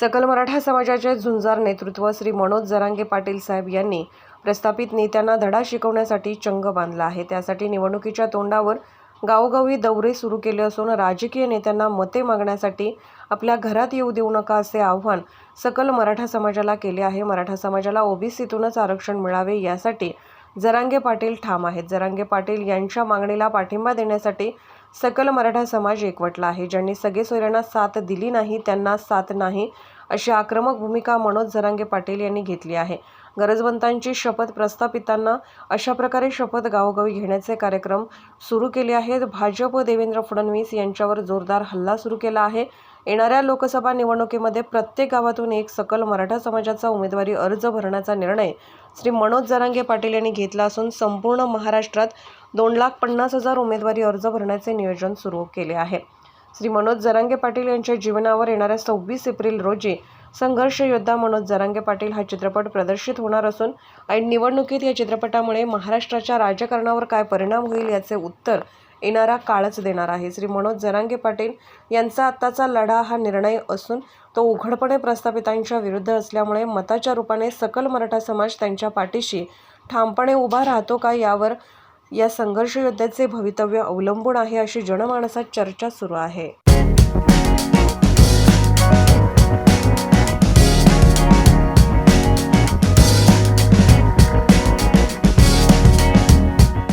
सकल मराठा समाजाचे झुंजार नेतृत्व श्री मनोज जरांगे पाटील साहेब यांनी प्रस्थापित नेत्यांना धडा शिकवण्यासाठी चंग बांधला आहे. त्यासाठी निवडणुकीच्या तोंडावर गावोगावी दौरे सुरू केले असून राजकीय नेत्यांना मते मागण्यासाठी आपल्या घरात येऊ देऊ नका असे आव्हान सकल मराठा समाजाला केले आहे. मराठा समाजाला ओबीसीतूनच आरक्षण मिळावे यासाठी जरांगे पाटील ठाम आहेत. जरांगे पाटील यांच्या मागणीला पाठिंबा देण्यासाठी सकल मराठा समाज एकवटला आहे. ज्यांनी सगळे सोयऱ्यांना साथ दिली नाही त्यांना साथ नाही. अशी आक्रमक भूमिका मनोज जरांगे पाटील यांनी घेतली आहे. गरजवंतांची शपथ प्रस्थापितांना अशा प्रकारे शपथ गावोगावी घेण्याचे कार्यक्रम सुरू केले आहेत. भाजप देवेंद्र फडणवीस यांच्यावर जोरदार हल्ला सुरू केला आहे. येणाऱ्या लोकसभा निवडणुकीमध्ये प्रत्येक गावातून एक सकल मराठा समाजाचा उमेदवारी अर्ज भरण्याचा निर्णय श्री मनोज जरांगे पाटील यांनी घेतला असून संपूर्ण महाराष्ट्रात दोन लाख पन्नास हजार उमेदवारी अर्ज भरण्याचे नियोजन सुरू केले आहे. श्री मनोज जरांगे पाटील यांच्या जीवनावर येणाऱ्या सव्वीस एप्रिल रोजी संघर्ष योद्धा मनोज जरांगे पाटील हा चित्रपट प्रदर्शित होणार असून आणि निवडणुकीत या चित्रपटामुळे महाराष्ट्राच्या राजकारणावर काय परिणाम होईल याचे उत्तर येणारा काळच देणार आहे. श्री मनोज जरांगे पाटील यांचा आत्ताचा लढा हा निर्णय असून तो उघडपणे प्रस्थापितांच्या विरुद्ध असल्यामुळे मताच्या रूपाने सकल मराठा समाज त्यांच्या पाठीशी ठामपणे उभा राहतो का यावर या संघर्ष योद्ध्याचे भवितव्य अवलंबून आहे अशी जनमानसात चर्चा सुरू आहे.